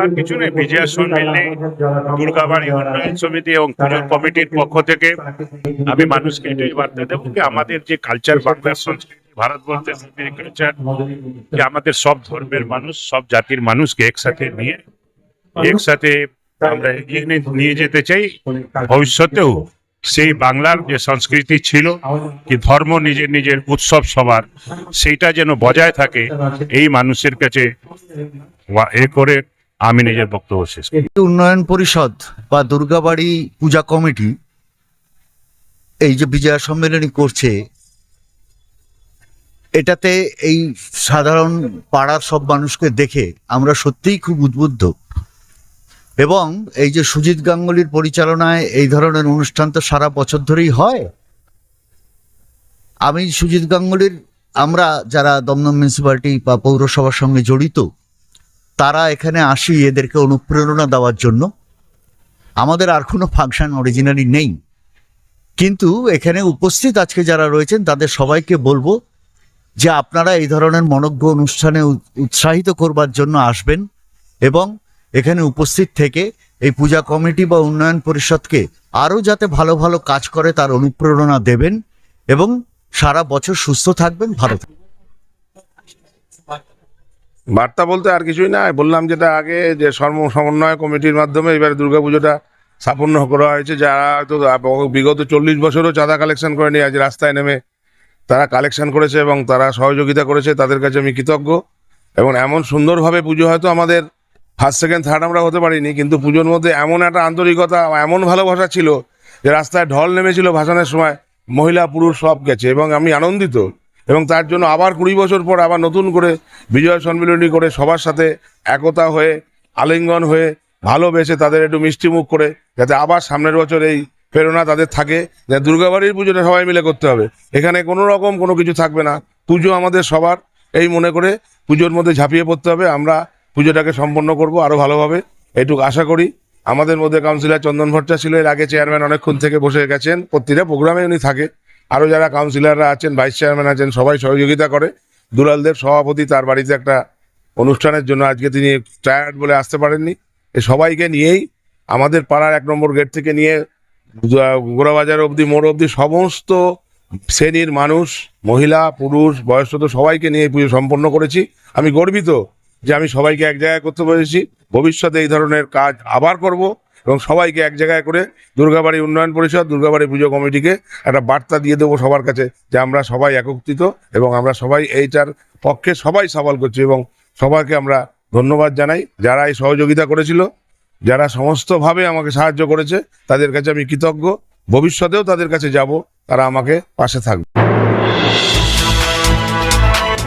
আর কিছু নেই, বিজয়া সম্মেলনে দুর্গাবাড়ি উন্নয়ন সমিতি এবং পুজো কমিটির পক্ষ থেকে আমি মানুষকে এটাই বার্তা দেবো যে আমাদের যে কালচার বাংলার সংস্কৃতি ভারতবর্ষের কালচার যে আমাদের সব ধর্মের মানুষ, সব জাতির মানুষকে একসাথে নিয়ে, একসাথে আমরা নিয়ে যেতে চাই, ভবিষ্যতেও সেই বাংলার যে সংস্কৃতি ছিল কি ধর্ম নিজের নিজের উৎসব সবার, সেইটা যেন বজায় থাকে, এই মানুষের কাছে এ করে আমি নিজের বক্তব্য শেষ। উন্নয়ন পরিষদ বা দুর্গাবাড়ি পূজা কমিটি, এই যে বিজয়া সম্মেলনী করছে, এটাতে এই সাধারণ পাড়ার সব মানুষকে দেখে আমরা সত্যিই খুব উদ্বুদ্ধ এবং এই যে সুজিত গাঙ্গুলির পরিচালনায় এই ধরনের অনুষ্ঠান তো সারা বছর ধরেই হয়। আমি সুজিত গাঙ্গুলির, আমরা যারা দমদম মিউনিসিপ্যালিটি বা পৌরসভার সঙ্গে জড়িত, তারা এখানে আসি এদেরকে অনুপ্রেরণা দেওয়ার জন্য। আমাদের আর কোনো ফাংশন অরিজিনালি নেই। কিন্তু এখানে উপস্থিত আজকে যারা রয়েছেন, তাদের সবাইকে বলব যে আপনারা এই ধরনের মনজ্ঞ অনুষ্ঠানে উৎসাহিত করবার জন্য আসবেন এবং এখানে উপস্থিত থেকে এই পূজা কমিটি বা উন্নয়ন পরিষদকে আরও যাতে ভালো ভালো কাজ করে তার অনুপ্রেরণা দেবেন এবং সারা বছর সুস্থ থাকবেন, ভালো বার্তা বলতে আর কিছুই না বললাম যেটা আগে, যে সর্ব সমন্বয় কমিটির মাধ্যমে এবারে দুর্গাপুজোটা সম্পন্ন করা হয়েছে। যারা তো বিগত চল্লিশ বছরও চাঁদা কালেকশন করেনি, আজ রাস্তায় নেমে তারা কালেকশন করেছে এবং তারা সহযোগিতা করেছে, তাদের কাছে আমি কৃতজ্ঞ। এবং এমন সুন্দরভাবে পুজো হয়তো আমাদের ফার্স্ট সেকেন্ড থার্ড আমরা হতে পারিনি, কিন্তু পুজোর মধ্যে এমন একটা আন্তরিকতা, এমন ভালোবাসা ছিল যে রাস্তায় ঢল নেমেছিল ভাসানের সময়, মহিলা, পুরুষ সব গেছে এবং আমি আনন্দিত। এবং তার জন্য আবার কুড়ি বছর পর আবার নতুন করে বিজয় সম্মিলনী করে সবার সাথে একতা হয়ে, আলিঙ্গন হয়ে ভালোবেসে তাদের একটু মিষ্টি মুখ করে যাতে আবার সামনের বছর এই প্রেরণা তাদের থাকে, যে দুর্গাবাড়ির পুজোটা সবাই মিলে করতে হবে। এখানে কোনো রকম কোনো কিছু থাকবে না। পুজো আমাদের সবার, এই মনে করে পুজোর মধ্যে ঝাঁপিয়ে পড়তে হবে। আমরা পুজোটাকে সম্পন্ন করব আরও ভালোভাবে। এটুকু আশা করি। আমাদের মধ্যে কাউন্সিলর চন্দন ভট্টা ছিল, এর আগে চেয়ারম্যান অনেকক্ষণ থেকে বসে গেছেন। প্রতিটা প্রোগ্রামে উনি থাকে। আরও যারা কাউন্সিলররা আছেন ভাইস চেয়ারম্যান আছেন, সবাই সহযোগিতা করে। দুলালদেব সভাপতি তার বাড়িতে একটা অনুষ্ঠানের জন্য আজকে তিনি টায়ার্ড বলে আসতে পারেননি। এ সবাইকে নিয়েই আমাদের পাড়ার এক নম্বর গেট থেকে নিয়ে, গোড়াবাজার অবধি, মোড় অবধি সমস্ত শ্রেণির মানুষ, মহিলা, পুরুষ, বয়স্ক সবাইকে নিয়ে পুজো সম্পন্ন করেছি। আমি গর্বিত যে আমি সবাইকে এক জায়গায় করতে পেরেছি ভবিষ্যতে এই ধরনের কাজ আবার করব এবং সবাইকে এক জায়গায় করে দুর্গাবাড়ি উন্নয়ন পরিষদ, দুর্গাবাড়ি পুজো কমিটিকে একটা বার্তা দিয়ে দেবো সবার কাছে যে আমরা সবাই একত্রিত এবং আমরা সবাই এইটার পক্ষে সবাই সওয়াল করছি এবং সবাইকে আমরা ধন্যবাদ জানাই। যারা এই সহযোগিতা করেছিল, যারা সমস্তভাবে আমাকে সাহায্য করেছে, তাদের কাছে আমি কৃতজ্ঞ। ভবিষ্যতেও তাদের কাছে যাব, তারা আমাকে পাশে থাকবে।